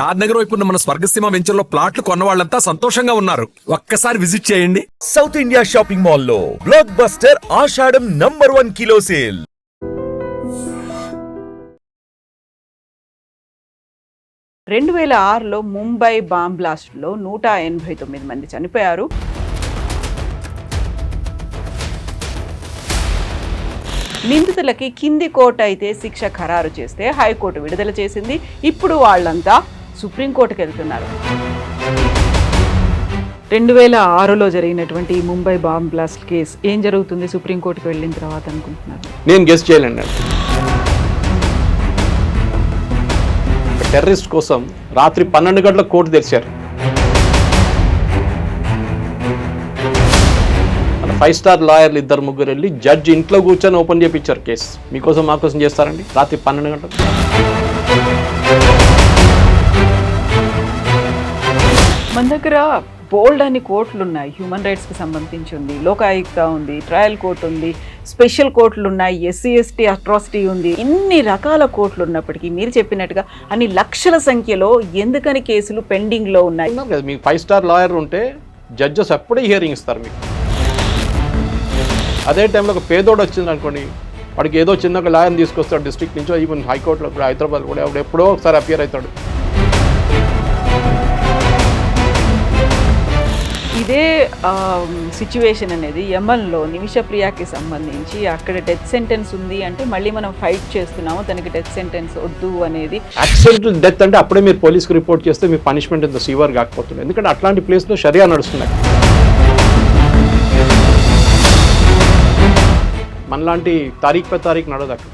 షాద్ నగర్ వైపు ఉన్న మన స్వర్గసీమ వెంచర్లో ప్లాట్లు కొన్న వాళ్ళంతా సంతోషంగా ఉన్నారు. ఒక్కసారి విజిట్ చేయండి. సౌత్ ఇండియా షాపింగ్ మాల్లో blockbuster Ashadham number one kilo sale. రెండు వేల ఆరులో ముంబై బాంబ్ బ్లాస్ట్లో నూట ఎనభై తొమ్మిది మంది చనిపోయారు. నిందితులకి కింది కోర్టు అయితే శిక్ష ఖరారు చేస్తే హైకోర్టు విడుదల చేసింది. ఇప్పుడు వాళ్ళంతా సుప్రీంకోర్టుకు వెళ్తున్నారు రెండు వేల ఆరులో జరిగినటువంటి ముంబై బాంబ్ బ్లాస్ట్ కేసు ఏం జరుగుతుంది? సుప్రీంకోర్టుకు వెళ్ళిన తర్వాత అనుకుంటున్నారు. నేను గెస్ట్ చేయలేండి టెర్రరిస్ట్ కోసం రాత్రి పన్నెండు గంటల కోర్టు తెరిచారు. ఫైవ్ స్టార్ లాయర్లు ఇద్దరు ముగ్గురు వెళ్ళి జడ్జి ఇంట్లో కూర్చొని ఓపెన్ చేయించారు కేసు. మీకోసం మాకోసం చేస్తారండి? రాత్రి పన్నెండు గంటలు మన దగ్గర బోల్డ్ అని కోర్టులు ఉన్నాయి. హ్యూమన్ రైట్స్కి సంబంధించి ఉంది లోకాయుక్త ఉంది ట్రయల్ కోర్టు ఉంది స్పెషల్ కోర్టులు ఉన్నాయి ఎస్సీ ఎస్టీ అట్రాసిటీ ఉంది. ఇన్ని రకాల కోర్టులు ఉన్నప్పటికీ మీరు చెప్పినట్టుగా అన్ని లక్షల సంఖ్యలో ఎందుకని కేసులు పెండింగ్లో ఉన్నాయి? కదా మీకు ఫైవ్ స్టార్ లాయర్ ఉంటే జడ్జెస్ అప్పుడే హియరింగ్ ఇస్తారు మీకు. అదే టైంలో ఒక పేదోడు వచ్చింది అనుకోండి వాడికి ఏదో చిన్న ఒక లాయర్ని తీసుకొస్తాడు డిస్ట్రిక్ట్ నుంచో ఈవెన్ హైకోర్టులో కూడా హైదరాబాద్ కూడా ఎప్పుడో ఒకసారి అపియర్ అవుతాడు. ఇదే సిచ్యువేషన్ అనేది యమన్లో నిమిషప్రియాకి సంబంధించి అక్కడ డెత్ సెంటెన్స్ ఉంది అంటే మళ్ళీ మనం ఫైట్ చేస్తున్నాము తనకి డెత్ సెంటెన్స్ వద్దు అనేది. యాక్సిడెంటల్ డెత్ అంటే అప్పుడే మీరు పోలీస్కి రిపోర్ట్ చేస్తే మీ పనిష్మెంట్ ఎంత సీవర్ కాకపోతుంది. ఎందుకంటే అట్లాంటి ప్లేస్లో షరియా నడుస్తున్నాయి. మనలాంటి తారీఖు పై తారీఖు నడదు అక్కడ.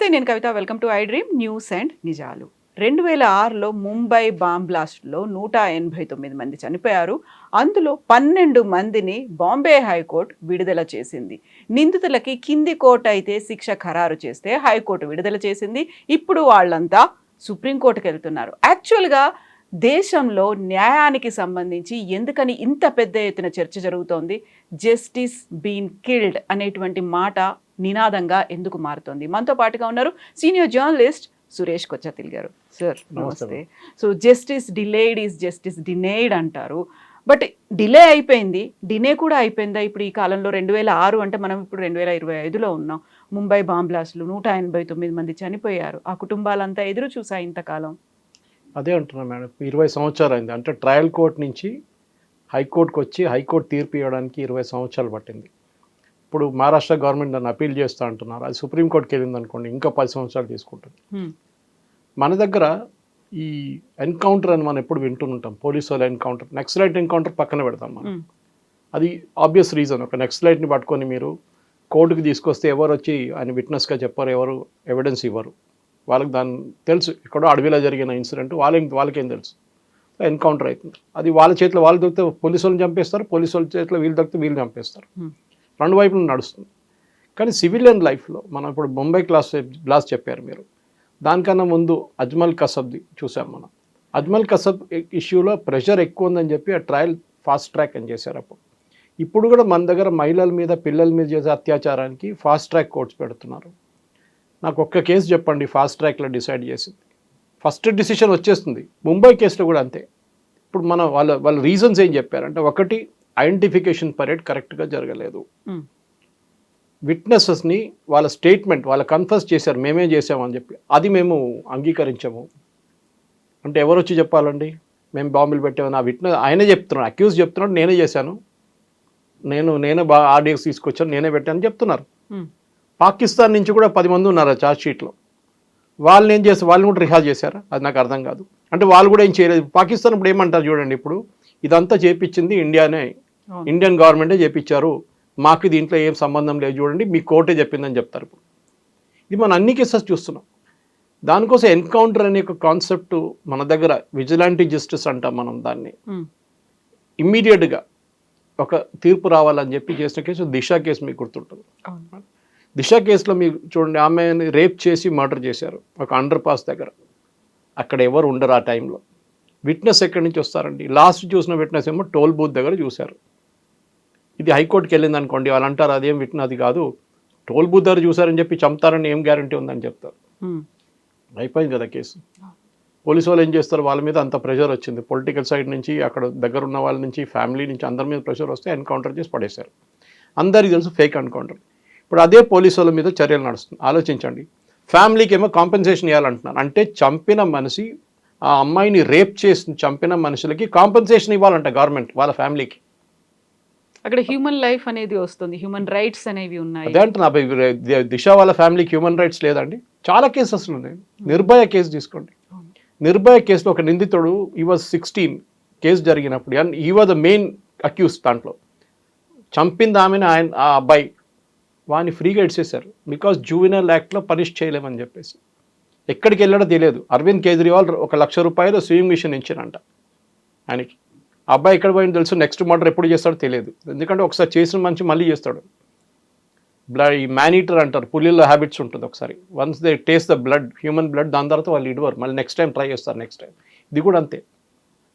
నమస్తే నేను Kavitha. Welcome to I dream news and నిజాలు. రెండు వేల ఆరులో ముంబై బాంబ్ బ్లాస్ట్లో నూట ఎనభై తొమ్మిది మంది చనిపోయారు. అందులో పన్నెండు మందిని బాంబే హైకోర్టు విడుదల చేసింది. నిందితులకి కింది కోర్టు అయితే శిక్ష ఖరారు చేస్తే హైకోర్టు విడుదల చేసింది. ఇప్పుడు వాళ్ళంతా సుప్రీంకోర్టుకు వెళ్తున్నారు యాక్చువల్గా దేశంలో న్యాయానికి సంబంధించి ఎందుకని ఇంత పెద్ద ఎత్తున చర్చ జరుగుతోంది? జస్టిస్ బీన్ కిల్డ్ అనేటువంటి మాట నినాదంగా ఎందుకు మారుతోంది? మనతో పాటుగా ఉన్నారు సీనియర్ జర్నలిస్ట్ సురేష్ కొచ్చతిల్ గారు. సార్ నమస్తే so justice delayed is justice denied అంటారు. బట్ డిలే అయిపోయింది. డినే కూడా అయిపోయిందా? ఇప్పుడు ఈ కాలంలో రెండు వేల ఆరు అంటే మనం ఇప్పుడు రెండు వేల ఇరవై ఐదులో ఉన్నాం. ముంబై బాంబ్ బ్లాస్ట్లు నూట ఎనభై తొమ్మిది మంది చనిపోయారు. ఆ కుటుంబాలంతా ఎదురు చూసా ఇంతకాలం. అదే అంటున్నా మేడం. ఇరవై సంవత్సరాలు అయింది. అంటే ట్రయల్ కోర్ట్ నుంచి హైకోర్టుకి వచ్చి హైకోర్టు తీర్పు ఇవ్వడానికి ఇరవై సంవత్సరాలు పట్టింది. ఇప్పుడు మహారాష్ట్ర గవర్నమెంట్ దాన్ని అపీల్ చేస్తూ అంటున్నారు. అది సుప్రీంకోర్టుకి వెళ్ళింది అనుకోండి ఇంకా పది సంవత్సరాలు తీసుకుంటుంది. మన దగ్గర ఈ ఎన్కౌంటర్ అని మనం ఎప్పుడు వింటుంటాం. పోలీసు వాళ్ళ ఎన్కౌంటర్. నెక్స్లైట్ ఎన్కౌంటర్ పక్కన పెడతాం మనం. అది ఆబ్వియస్ రీజన్. ఒక నెక్స్లైట్ని పట్టుకొని మీరు కోర్టుకి తీసుకొస్తే ఎవరు వచ్చి ఆయన విట్నెస్గా చెప్పారు ఎవరు ఎవిడెన్స్ ఇవ్వరు. వాళ్ళకి దాని తెలుసు. ఎక్కడో అడవిలో జరిగిన ఇన్సిడెంట్ వాళ్ళకి వాళ్ళకేం తెలుసు. ఎన్కౌంటర్ అవుతుంది. అది వాళ్ళ చేతిలో వాళ్ళు దొరికితే పోలీసు వాళ్ళని చంపేస్తారు. పోలీసు వాళ్ళ చేతిలో వీళ్ళు దొరికితే వీళ్ళు చంపేస్తారు. రెండు వైపులు నడుస్తుంది. కానీ సివిలియన్ లైఫ్లో మనం ఇప్పుడు ముంబై క్లాస్ బ్లాస్ చెప్పారు మీరు. దానికన్నా ముందు అజ్మల్ కసబ్ది చూసాం మనం. అజ్మల్ కసబ్ ఇష్యూలో ప్రెషర్ ఎక్కువ ఉందని చెప్పి ఆ ట్రయల్ ఫాస్ట్ ట్రాక్ అని చేశారు అప్పుడు. ఇప్పుడు కూడా మన దగ్గర మహిళల మీద పిల్లల మీద చేసే అత్యాచారానికి ఫాస్ట్ ట్రాక్ కోర్ట్స్ పెడుతున్నారు. నాకు ఒక్క కేసు చెప్పండి ఫాస్ట్ ట్రాక్లో డిసైడ్ చేసింది. ఫస్ట్ డిసిషన్ వచ్చేస్తుంది. ముంబై కేసులో కూడా అంతే. ఇప్పుడు మన వాళ్ళ వాళ్ళ రీజన్స్ ఏం చెప్పారంటే ఒకటి ఐడెంటిఫికేషన్ పరేడ్ కరెక్ట్గా జరగలేదు. విట్నెసెస్ని వాళ్ళ స్టేట్మెంట్ వాళ్ళ కన్ఫర్స్ చేశారు మేమే చేసామని చెప్పి అది మేము అంగీకరించాము. అంటే ఎవరు వచ్చి చెప్పాలండి? మేము బాంబులు పెట్టామని ఆ విట్నెస్ ఆయనే చెప్తున్నాడు అక్యూజ్ చెప్తున్నాడు నేనే చేశాను. నేను నేనే బా ఆర్డీఎక్స్ తీసుకొచ్చాను నేనే పెట్టాను చెప్తున్నారు. హ్మ్. పాకిస్తాన్ నుంచి కూడా పది మంది ఉన్నారు ఆ ఛార్జ్ షీట్లో వాళ్ళని ఏం చేస్తారు వాళ్ళని కూడా రిహాజ్ చేశారా? అది నాకు అర్థం కాదు. అంటే వాళ్ళు కూడా ఏం చేయలేదు. పాకిస్తాన్ ఇప్పుడు ఏమంటారు చూడండి ఇప్పుడు. ఇదంతా చేపించింది ఇండియానే. ఇండియన్ గవర్నమెంటే చేపించారు. మాకు దీంట్లో ఏం సంబంధం లేదు చూడండి. మీ కోర్టే చెప్పిందని చెప్తారు ఇప్పుడు. ఇది మనం అన్ని కేసెస్ చూస్తున్నాం. దానికోసం ఎన్కౌంటర్ అనే ఒక కాన్సెప్ట్ మన దగ్గర విజిలాంటీ జస్టిస్ అంటాం మనం దాన్ని. ఇమ్మీడియట్గా ఒక తీర్పు రావాలని చెప్పి చేసిన కేసు దిశ కేసు మీకు గుర్తుంటుంది. దిశ కేసులో మీరు చూడండి ఆమెని రేప్ చేసి మర్డర్ చేశారు ఒక అండర్ పాస్ దగ్గర. అక్కడ ఎవరు ఉండరు ఆ టైంలో. విట్నెస్ ఎక్కడి నుంచి వస్తారండి? లాస్ట్ చూసిన విట్నెస్ ఏమో టోల్ బూత్ దగ్గర చూశారు. ఇది హైకోర్టుకి వెళ్ళింది అనుకోండి వాళ్ళు అంటారు అదేం విట్న అది కాదు. టోల్ బూత్ దగ్గర చూసారని చెప్పి చంపుతారని ఏం గ్యారంటీ ఉందని చెప్తారు. అయిపోయింది కదా కేసు. పోలీసు వాళ్ళు ఏం చేస్తారు? వాళ్ళ మీద అంత ప్రెషర్ వచ్చింది. పొలిటికల్ సైడ్ నుంచి అక్కడ దగ్గర ఉన్న వాళ్ళ నుంచి ఫ్యామిలీ నుంచి అందరి మీద ప్రెషర్ వస్తే ఎన్కౌంటర్ చేసి పడేశారు. అందరికీ తెలుసు ఫేక్ ఎన్కౌంటర్. ఇప్పుడు అదే పోలీసు వాళ్ళ మీద చర్యలు నడుస్తుంది. ఆలోచించండి. ఫ్యామిలీకి ఏమో కాంపెన్సేషన్ ఇవ్వాలంటున్నారు అంటే చంపిన మనిషి ఆ అమ్మాయిని రేప్ చేసి చంపిన మనుషులకి కాంపెన్సేషన్ ఇవ్వాలంట గవర్నమెంట్ వాళ్ళ ఫ్యామిలీకి. అక్కడ హ్యూమన్ లైఫ్ అనేది వస్తుంది. హ్యూమన్ రైట్స్ అనేవి ఉన్నాయి. అదే అంటున్నా దిశ వాళ్ళ ఫ్యామిలీకి హ్యూమన్ రైట్స్ లేదండి. చాలా కేసెస్ ఉన్నాయి. నిర్భయ కేసు తీసుకోండి. నిర్భయ కేసులో ఒక నిందితుడు ఈ వాజ్ సిక్స్టీన్ కేసు జరిగినప్పుడు and he was the main accused దాంట్లో. చంపింది ఆమెను ఆయన ఆ అబ్బాయి. వాడిని ఫ్రీగా ఇడ్చేశారు బికాస్ జూవినల్ యాక్ట్లో పనిష్ చేయలేమని చెప్పేసి. ఎక్కడికి వెళ్ళాడో తెలియదు. అరవింద్ కేజ్రీవాల్ ఒక లక్ష రూపాయలు స్విమ్మింగ్ మిషన్ ఇచ్చారంట ఆయనకి. అబ్బాయి ఎక్కడ పోయిందో తెలుసు. నెక్స్ట్ మర్డర్ ఎప్పుడు చేస్తాడో తెలియదు. ఎందుకంటే ఒకసారి చేసిన మంచి మళ్ళీ చేస్తాడు. బ్లడ్ ఈ మ్యానీటర్ అంటారు. పులిలో హ్యాబిట్స్ ఉంటుంది ఒకసారి. Once they taste the blood human blood దాని తర్వాత వాళ్ళు ఇడవరు మళ్ళీ నెక్స్ట్ టైం ట్రై చేస్తారు నెక్స్ట్ టైం ఇది కూడా అంతే.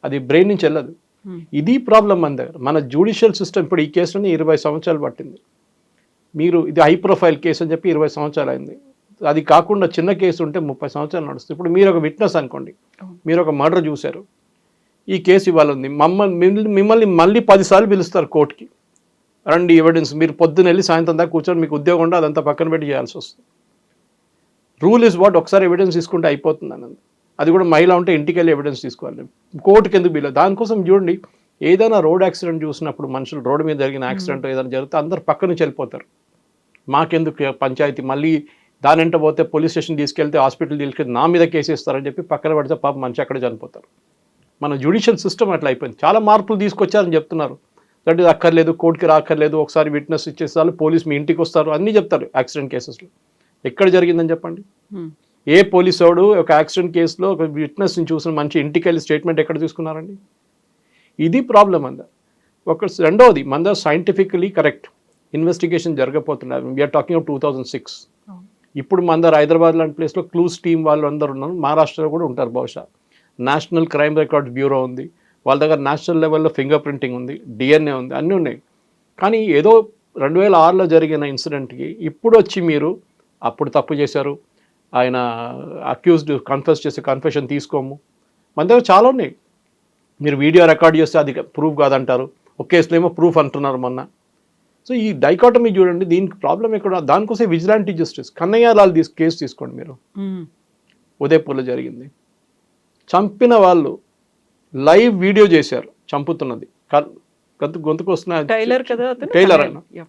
అది బ్రెయిన్ నుంచి వెళ్ళదు. Hmm. ఇది ప్రాబ్లం మన దగ్గర మన జ్యుడిషియల్ సిస్టమ్ ఇప్పుడు ఈ కేసుని ఇరవై సంవత్సరాలు పట్టింది. మీరు ఇది హై ప్రొఫైల్ కేసు అని చెప్పి ఇరవై సంవత్సరాలు అయింది అది కాకుండా చిన్న కేసు ఉంటే ముప్పై సంవత్సరాలు నడుస్తుంది. ఇప్పుడు మీరు ఒక విట్నెస్ అనుకోండి. మీరు ఒక మర్డర్ చూశారు. ఈ కేసు ఇవాళ ఉంది. మమ్మల్ని మిమ్మల్ని- మళ్ళీ పదిసార్లు పిలుస్తారు కోర్టుకి. రండి ఎవిడెన్స్ మీరు పొద్దున్న వెళ్ళి సాయంత్రం దాకా కూర్చొని మీకు ఉద్యోగం ఉంటే అదంతా పక్కన పెట్టి చేయాల్సి వస్తుంది. రూల్ ఇస్ వాట్ ఒకసారి ఎవిడెన్స్ తీసుకుంటే అయిపోతుంది అన్నది. అది కూడా మహిళ ఉంటే ఇంటికి వెళ్ళి ఎవిడెన్స్ తీసుకోవాలి. కోర్టుకి ఎందుకు బిల్లు దానికోసం చూడండి. ఏదైనా రోడ్ యాక్సిడెంట్ చూసినప్పుడు మనుషులు రోడ్డు మీద జరిగిన యాక్సిడెంట్ ఏదైనా జరిగితే అందరు పక్క నుంచి వెళ్ళిపోతారు. మాకెందుకు పంచాయతీ? మళ్ళీ దాని వెంట పోతే పోలీస్ స్టేషన్ తీసుకెళ్తే హాస్పిటల్ తీసుకెళ్తే నా మీద కేసు ఇస్తారని చెప్పి పక్కన పడితే పాప మనిషి అక్కడ చనిపోతారు. మన జ్యుడిషియల్ సిస్టమ్ అట్లా అయిపోయింది. చాలా మార్పులు తీసుకొచ్చారని చెప్తున్నారు. దట్ ఇది అక్కర్లేదు కోర్టుకి రాక్కర్లేదు ఒకసారి విట్నెస్ ఇచ్చేసారు పోలీస్ మీ ఇంటికి వస్తారు అన్నీ చెప్తారు యాక్సిడెంట్ కేసెస్లో. ఎక్కడ జరిగిందని చెప్పండి. ఏ పోలీసు వాడు ఒక యాక్సిడెంట్ కేసులో ఒక విట్నెస్ని చూసిన మంచి ఇంటికి వెళ్ళి స్టేట్మెంట్ ఎక్కడ తీసుకున్నారండి? ఇది ప్రాబ్లం అంద ఒక రెండవది మన scientifically correct. Investigation జరగపోతున్నారు we're talking two thousand six. ఇప్పుడు మన దగ్గర హైదరాబాద్ లాంటి ప్లేస్లో క్లూస్ టీం వాళ్ళు అందరు ఉన్నారు. మహారాష్ట్రలో కూడా ఉంటారు బహుశా. నేషనల్ క్రైమ్ రికార్డ్స్ బ్యూరో ఉంది. వాళ్ళ దగ్గర నేషనల్ లెవెల్లో ఫింగర్ ప్రింటింగ్ ఉంది. డిఎన్ఏ ఉంది. అన్నీ ఉన్నాయి. కానీ ఏదో రెండు వేల ఆరులో జరిగిన ఇన్సిడెంట్కి ఇప్పుడు వచ్చి మీరు అప్పుడు తప్పు చేశారు. ఆయన అక్యూజ్డ్ కన్ఫెస్ చేసి కన్ఫెషన్ తీసుకోము. మన దగ్గర చాలా ఉన్నాయి. మీరు వీడియో రికార్డ్ చేస్తే అది ప్రూఫ్ కాదంటారు. ఒక కేసులో ఏమో ప్రూఫ్ అంటున్నారు మొన్న. సో ఈ డైకాటమీ చూడండి దీనికి ప్రాబ్లం ఎక్కడ? దానికోసం విజిలాంటీ జస్టిస్ కన్నయ్య లాల్ తీసు కేసు తీసుకోండి మీరు. ఉదయపూర్లో జరిగింది. చంపిన వాళ్ళు లైవ్ వీడియో చేశారు చంపుతున్నది. గొంతు గొంతుకు వస్తున్న టైలర్ కదా టైలర్ ఆయన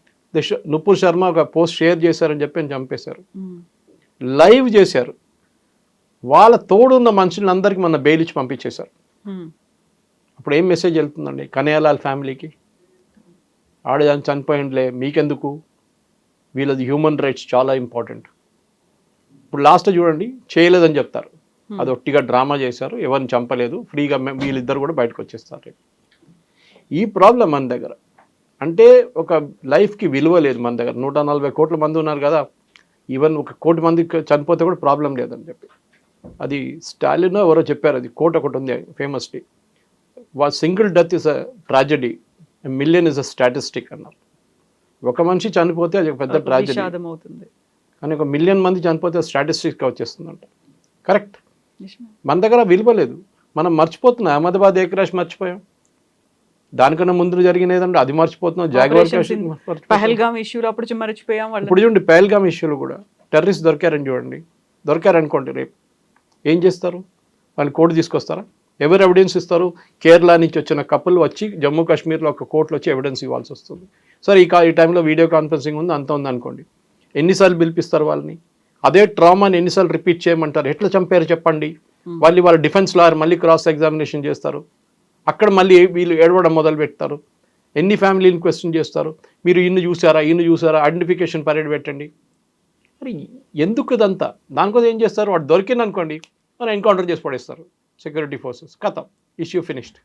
నుపూర్ శర్మ ఒక పోస్ట్ షేర్ చేశారని చెప్పి చంపేశారు. లైవ్ చేశారు. వాళ్ళ తోడున్న మనుషులందరికీ అందరికీ మన బెయిల్ ఇచ్చి పంపించేశారు. అప్పుడు ఏం మెసేజ్ వెళ్తుందండి కనయాలాల్ ఫ్యామిలీకి? ఆడ చనిపోయిండ్లే మీకెందుకు? వీళ్ళది హ్యూమన్ రైట్స్ చాలా ఇంపార్టెంట్ ఇప్పుడు లాస్ట్ చూడండి చేయలేదని చెప్తారు. అది ఒట్టిగా డ్రామా చేశారు ఎవరిని చంపలేదు ఫ్రీగా వీళ్ళిద్దరు కూడా బయటకు వచ్చేస్తారు. ఈ ప్రాబ్లం మన దగ్గర. అంటే ఒక లైఫ్కి విలువ లేదు మన దగ్గర. నూట నలభై కోట్ల మంది ఉన్నారు కదా ఈవెన్ ఒక కోటి మంది చనిపోతే కూడా ప్రాబ్లం లేదని చెప్పి. అది స్టాలిన్ ఎవరో చెప్పారు అది కోట్ ఒకటి ఉంది ఫేమస్లీ వా single death is a tragedy million is a statistic అన్నారు. ఒక మనిషి చనిపోతే అది ఒక పెద్ద ట్రాజడీ. అవుతుంది కానీ ఒక మిలియన్ మంది చనిపోతే స్టాటిస్టిక్గా వచ్చేస్తుందంట. కరెక్ట్. మన దగ్గర విలువ లేదు. మనం మర్చిపోతున్నాం. అహ్మదాబాద్ ఏ క్రాష్ మర్చిపోయాం. దానికన్నా ముందు జరిగిన ఏదంటే అది మర్చిపోతున్నాం. మర్చిపోతున్నాం. పహల్గామ్ ఇష్యూలో అప్పుడు మర్చిపోయాం ఇప్పుడు చూడండి పహల్గామ్ ఇష్యూలు కూడా టెర్రరిస్ట్ దొరికారని చూడండి. దొరికారనుకోండి రేపు. ఏం చేస్తారు? వాళ్ళు కోర్టు తీసుకొస్తారా? ఎవరు ఎవిడెన్స్ ఇస్తారు? కేరళ నుంచి వచ్చిన కపుల్ వచ్చి జమ్మూ కాశ్మీర్లో ఒక కోర్టులో వచ్చి ఎవిడెన్స్ ఇవ్వాల్సి వస్తుంది. సరే ఈ కా ఈ టైంలో వీడియో కాన్ఫరెన్సింగ్ ఉంది అంత ఉంది అనుకోండి. ఎన్నిసార్లు పిలిపిస్తారు వాళ్ళని? అదే ట్రామాని ఎన్నిసార్లు రిపీట్ చేయమంటారు? ఎట్లా చంపారు చెప్పండి? వాళ్ళు వాళ్ళ డిఫెన్స్ లాయర్ మళ్ళీ క్రాస్ ఎగ్జామినేషన్ చేస్తారు. అక్కడ మళ్ళీ వీళ్ళు ఏడవడం మొదలు పెడతారు. ఎన్ని ఫ్యామిలీని క్వశ్చన్ చేస్తారు? మీరు ఇన్ని చూసారా ఇన్ని చూసారా? ఐడెంటిఫికేషన్ పరేడ్ పెట్టండి. మరి ఎందుకు ఇదంతా? దానికోసం ఏం చేస్తారు? వాడు దొరికింది అనుకోండి మరి ఎన్కౌంటర్ చేసి పడేస్తారు. Security forces. కథ. Issue finished.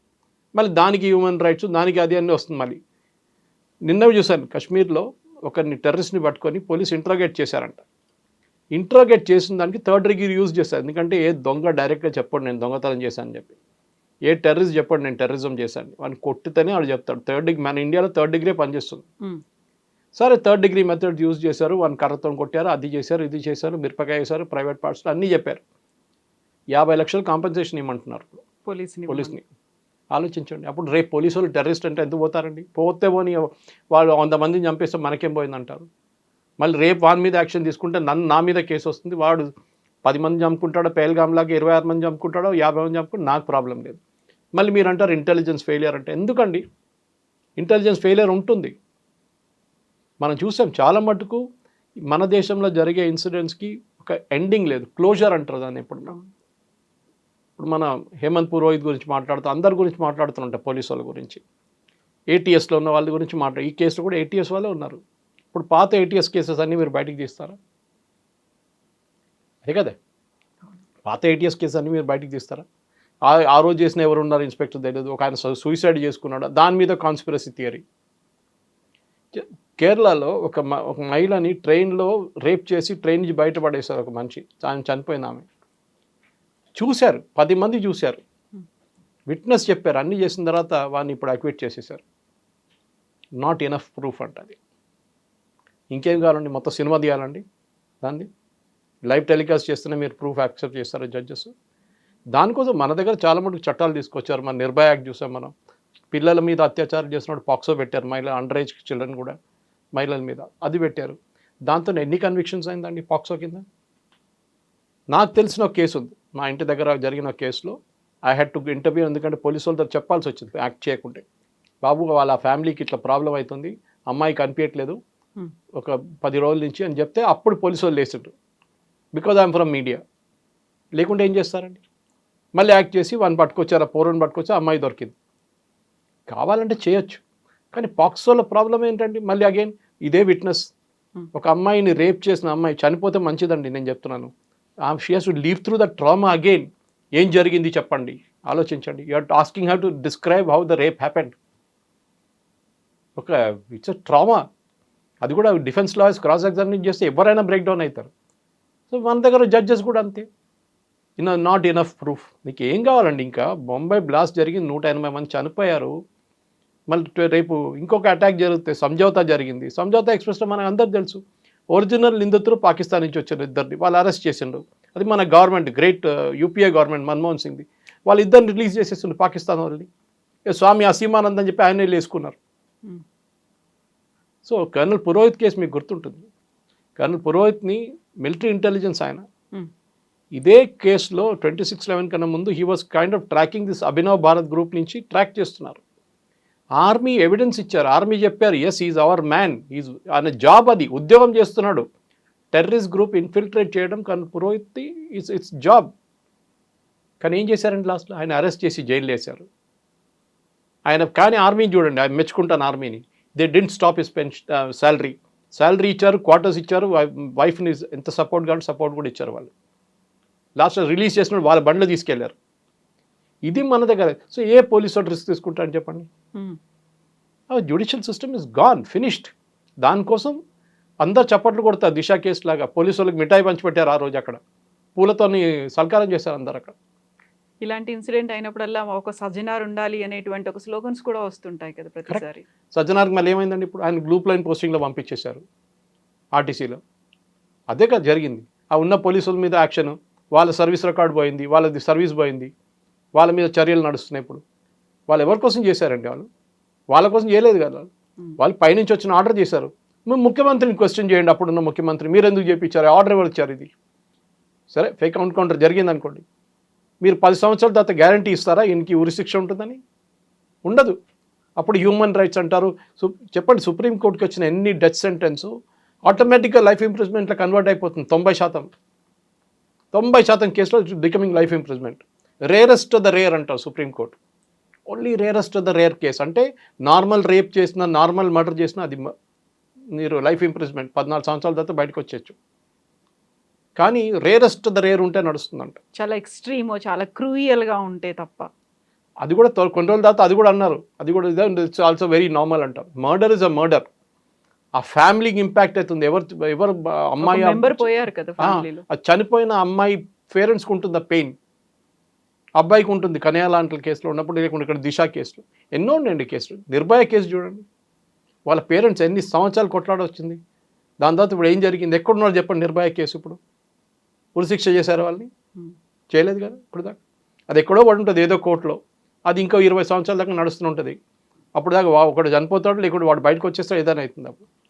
మళ్ళీ దానికి హ్యూమన్ రైట్స్ దానికి అది అన్నీ వస్తుంది మళ్ళీ. నిన్నవి చూశాను. కాశ్మీర్లో ఒకరిని టెర్రరిస్ట్ని పట్టుకొని పోలీస్ ఇంట్రాగేట్ చేశారంట. ఇంట్రాగేట్ చేసిన దానికి థర్డ్ డిగ్రీ యూజ్ చేస్తారు ఎందుకంటే ఏ దొంగ డైరెక్ట్గా చెప్పండి నేను దొంగతనం చేశానని చెప్పి. ఏ టెర్రరిస్ట్ చెప్పండి నేను టెర్రరిజం చేశాను వాడిని కొట్టితేనే వాడు చెప్తాడు థర్డ్ డిగ్రీ మన ఇండియాలో థర్డ్ డిగ్రీ పనిచేస్తుంది. సరే థర్డ్ డిగ్రీ మెథడ్ యూజ్ చేశారు. వన్ కర్రతో కొట్టారు అది చేశారు ఇది చేశారు మిరపకాయ వేశారు ప్రైవేట్ పార్ట్స్లో అన్నీ చెప్పారు. యాభై లక్షలు కాంపెన్సేషన్ ఇవ్వమంటున్నారు. పోలీసుని పోలీస్ని. ఆలోచించండి. అప్పుడు రేపు పోలీసు వాళ్ళు టెర్రరిస్ట్ అంటే ఎందుకు పోతారండి? పోతే పోని వాళ్ళు వంద మందిని చంపేస్తే మనకేం పోయిందంటారు? మళ్ళీ రేపు వాని మీద యాక్షన్ తీసుకుంటే నన్ను నా మీద కేసు వస్తుంది. వాడు పది మంది చంపుకుంటాడో పేల్గామ్లాగా ఇరవై ఆరు మంది చంపుకుంటాడో యాభై మంది చంపుకుంటే నాకు ప్రాబ్లం లేదు. మళ్ళీ మీరు అంటారు ఇంటెలిజెన్స్ ఫెయిలియర్ అంటే ఎందుకండి? ఇంటెలిజెన్స్ ఫెయిలియర్ ఉంటుంది. మనం చూసాం చాలా మటుకు మన దేశంలో జరిగే ఇన్సిడెంట్స్కి ఒక ఎండింగ్ లేదు. క్లోజర్ అంటారు దాన్ని ఎప్పుడు ఇప్పుడు మన హేమంత్ పురోహిత్ గురించి మాట్లాడుతూ అందరి గురించి మాట్లాడుతుంటే పోలీసు వాళ్ళ గురించి. ఏటీఎస్లో ఉన్న వాళ్ళ గురించి మాట్లాడు ఈ కేసులో కూడా ఏటీఎస్ వాళ్ళే ఉన్నారు. ఇప్పుడు పాత ఏటీఎస్ కేసెస్ అన్నీ మీరు బయటికి తీస్తారా? అదే కదా. పాత ఏటీఎస్ కేసెస్ అన్నీ మీరు బయటికి తీస్తారా? ఆ ఆ రోజు చేసిన ఎవరు ఉన్నారు ఇన్స్పెక్టర్ తెలియదు. ఒక ఆయన సూసైడ్ చేసుకున్నాడు? దాని మీద కాన్స్పిరసీ థియరీ. కేరళలో ఒక మ- ఒక మహిళని ట్రైన్లో రేప్ చేసి ట్రైన్ నుంచి బయటపడేశారు ఒక మనిషి. ఆయన చనిపోయింది ఆమె. చూశారు. పది మంది చూశారు. విట్నెస్ చెప్పారు. అన్నీ చేసిన తర్వాత వాడిని ఇప్పుడు అక్విట్ చేసేసారు. నాట్ ఎనఫ్ ప్రూఫ్ అంట అది. ఇంకేం కావాలండి? మొత్తం సినిమా తీయాలండి? దాన్ని? లైవ్ టెలికాస్ట్ చేస్తేనే మీరు ప్రూఫ్ యాక్సెప్ట్ చేస్తారా జడ్జెస్ దానికోసం మన దగ్గర చాలా మటుకు చట్టాలు తీసుకొచ్చారు. మన నిర్భయ యాక్ట్ చూసాం మనం. పిల్లల మీద అత్యాచారం చేసినప్పుడు పాక్సో పెట్టారు. మహిళ అండర్ ఏజ్ చిల్డ్రన్ కూడా మహిళల మీద. అది పెట్టారు. దాంతో ఎన్ని కన్విక్షన్స్ అయిందండి పాక్సో కింద? నాకు తెలిసిన ఒక కేసు ఉంది. మా ఇంటి దగ్గర జరిగిన కేసులో ఐ హ్యాడ్ టు ఇంటర్వ్యూ ఎందుకంటే పోలీసు వాళ్ళతో చెప్పాల్సి వచ్చింది యాక్ట్ చేయకుంటే. బాబు వాళ్ళ ఫ్యామిలీకి ఇట్లా ప్రాబ్లం అవుతుంది అమ్మాయి కనిపించట్లేదు Hmm. ఒక పది రోజుల నుంచి అని చెప్తే అప్పుడు పోలీసు వాళ్ళు లేచిండ్రు బికాజ్ ఐఎమ్ ఫ్రమ్ మీడియా లేకుంటే ఏం చేస్తారండి? మళ్ళీ యాక్ట్ చేసి వాడిని పట్టుకొచ్చారు ఆ పౌరుని పట్టుకొచ్చి అమ్మాయి దొరికింది. కావాలంటే చేయొచ్చు. కానీ పాక్సోలో ప్రాబ్లం ఏంటండి? మళ్ళీ అగైన్ ఇదే విట్నెస్ Hmm. ఒక అమ్మాయిని రేప్ చేసిన అమ్మాయి చనిపోతే మంచిదండి నేను చెప్తున్నాను. She has to live through the trauma again ఏం జరిగింది చెప్పండి? ఆలోచించండి. You are asking how to describe how the rape happened ఒక ఇట్స్ ట్రామా అది కూడా డిఫెన్స్ లాయర్స్ క్రాస్ ఎగ్జామినేషన్ చేస్తే ఎవరైనా బ్రేక్ డౌన్ అవుతారు. సో మన దగ్గర జడ్జెస్ కూడా అంతే. ఇన్ నాట్ ఇనఫ్ ప్రూఫ్ మీకు ఏం కావాలండి ఇంకా? బొంబాయి బ్లాస్ట్ జరిగింది నూట ఎనభై మంది చనిపోయారు. మళ్ళీ రేపు ఇంకొక అటాక్ జరిగితే సంజౌతా జరిగింది. సంజౌతా ఎక్స్ప్రెస్లో మనకు అందరు తెలుసు. ఒరిజినల్ నిందితులు పాకిస్తాన్ నుంచి వచ్చారు ఇద్దరిని. వాళ్ళు అరెస్ట్ చేసిండ్రు. అది మన government great UPA government Manmohan సింగ్ది. వాళ్ళు ఇద్దరిని రిలీజ్ చేసేసిండ్రు పాకిస్తాన్ వాళ్ళని. ఏ స్వామి అసీమానంద్ అని చెప్పి ఆయన వేసుకున్నారు Hmm. So colonel Purohit case మీకు గుర్తుంటుంది. కర్నల్ పురోహిత్ని మిలిటరీ ఇంటెలిజెన్స్ ఆయన. ఉమ్, ఇదే కేసులో ట్వంటీ సిక్స్ లెవెన్ కన్నా ముందు he was kind of tracking this Abhinav Bharat group నుంచి ట్రాక్ చేస్తున్నారు. ఆర్మీ ఎవిడెన్స్ ఇచ్చారు. ఆర్మీ చెప్పారు yes is our man is ఆయన జాబ్ అది ఉద్యోగం చేస్తున్నాడు. టెర్రరిస్ట్ గ్రూప్ ఇన్ఫిల్ట్రేట్ చేయడం కానీ పురోహిత్ ఇట్స్ ఇట్స్ జాబ్ కానీ ఏం చేశారండి లాస్ట్లో ఆయన అరెస్ట్ చేసి జైలు వేశారు. ఆయన కానీ ఆర్మీని చూడండి ఆయన మెచ్చుకుంటాను ఆర్మీని they didn't stop his pension salary salary ఇచ్చారు క్వార్టర్స్ ఇచ్చారు వైఫ్ని ఎంత సపోర్ట్ కానీ సపోర్ట్ కూడా ఇచ్చారు వాళ్ళు. లాస్ట్ రిలీజ్ చేసినప్పుడు వాళ్ళ బండ్లు తీసుకెళ్ళారు. ఇది మన దగ్గర. సో ఏ పోలీస్ వాడు రిస్క్ తీసుకుంటారని చెప్పండి? ఉమ్, judicial system is gone finished దానికోసం అందరు చప్పట్లు కొడతారు దిశ కేసు లాగా. పోలీసు వాళ్ళకి మిఠాయి పంచిపెట్టారు ఆ రోజు అక్కడ. పూలతోని సల్కారం చేశారు అందరు అక్కడ. ఇలాంటి ఇన్సిడెంట్ అయినప్పుడల్లా ఒక సజ్జనార్ ఉండాలి అనేటువంటి ఒక స్లోగన్స్ కూడా వస్తుంటాయి కదా ప్రతిసారి. సజ్జనార్కి మళ్ళీ ఏమైందండి ఇప్పుడు? ఆయన గ్రూప్ లైన్ పోస్టింగ్లో పంపించేశారు ఆర్టీసీలో. అదే కదా జరిగింది. ఆ ఉన్న పోలీసుల మీద యాక్షన్ వాళ్ళ సర్వీస్ రికార్డ్ పోయింది వాళ్ళది సర్వీస్ పోయింది. వాళ్ళ మీద చర్యలు నడుస్తున్నాయి ఇప్పుడు. వాళ్ళు ఎవరి కోసం చేశారండి వాళ్ళు? వాళ్ళ కోసం చేయలేదు కదా వాళ్ళు? పైనుంచి వచ్చిన ఆర్డర్ చేశారు. మీరు ముఖ్యమంత్రిని క్వశ్చన్ చేయండి అప్పుడున్న ముఖ్యమంత్రి. మీరు ఎందుకు చేయించారు ఆర్డర్ ఎవరు ఇచ్చారు ఇది? సరే ఫేక్ అకౌంట్ కౌంటర్ జరిగింది అనుకోండి మీరు పది సంవత్సరాల తర్వాత గ్యారంటీ ఇస్తారా? ఈయనకి ఉరి శిక్ష ఉంటుందని? ఉండదు. అప్పుడు హ్యూమన్ రైట్స్ అంటారు. చెప్పండి సుప్రీంకోర్టుకి వచ్చిన ఎన్ని డెత్ సెంటెన్స్ ఆటోమేటిక్గా లైఫ్ ఇంప్రూవ్మెంట్లో కన్వర్ట్ అయిపోతుంది తొంభై శాతం. తొంభై శాతం కేసులో becoming life imprisonment. Rarest the rare అంటారు supreme court only rarest the rare case అంటే నార్మల్ రేప్ చేసిన నార్మల్ మర్డర్ చేసిన అది మీరు లైఫ్ ఇంప్రూవ్మెంట్ పద్నాలుగు సంవత్సరాల తర్వాత బయటకు వచ్చేయచ్చు. కానీ రేరెస్ట్ ద రేర్ ఉంటే నడుస్తుందంట. చాలా ఎక్స్ట్రీమ్ చాలా క్రూయల్గా ఉంటే తప్ప. అది కూడా కొన్ని రోజుల తర్వాత అది కూడా అన్నారు. అది కూడా ఇదే ఇట్స్ ఆల్సో వెరీ నార్మల్ అంటారు మర్డర్ ఇస్ అ మర్డర్ ఆ ఫ్యామిలీకి ఇంపాక్ట్ అవుతుంది. ఎవరు ఎవరు అమ్మాయి పోయారు కదా ఆ, ఫ్యామిలీలో ఆ చనిపోయిన అమ్మాయి పేరెంట్స్కి ఉంటుంది పెయిన్ అబ్బాయికి ఉంటుంది కన్యా లాంటి కేసులో ఉన్నప్పుడు లేకుండా ఇక్కడ దిశ కేసులు. ఎన్నో ఉన్నాయండి కేసులు. నిర్భయ కేసు చూడండి. వాళ్ళ పేరెంట్స్ ఎన్ని సంవత్సరాలు కొట్లాడొచ్చింది దాని తర్వాత ఇప్పుడు ఏం జరిగింది? ఎక్కడున్నారు చెప్పండి నిర్భయ కేసు ఇప్పుడు? ఉరిశిక్ష చేశారు వాళ్ళని? చేయలేదు కదా ఇప్పుడు దాకా? అది ఎక్కడో పడి ఉంటుంది ఏదో కోర్టులో. అది ఇంకో ఇరవై సంవత్సరాల దాకా నడుస్తూ ఉంటుంది. అప్పుడు దాకా వా- ఒకడు చనిపోతాడు లేకుంటే వాడు బయటకు వచ్చేస్తాడు ఏదైనా అవుతుంది అప్పుడు.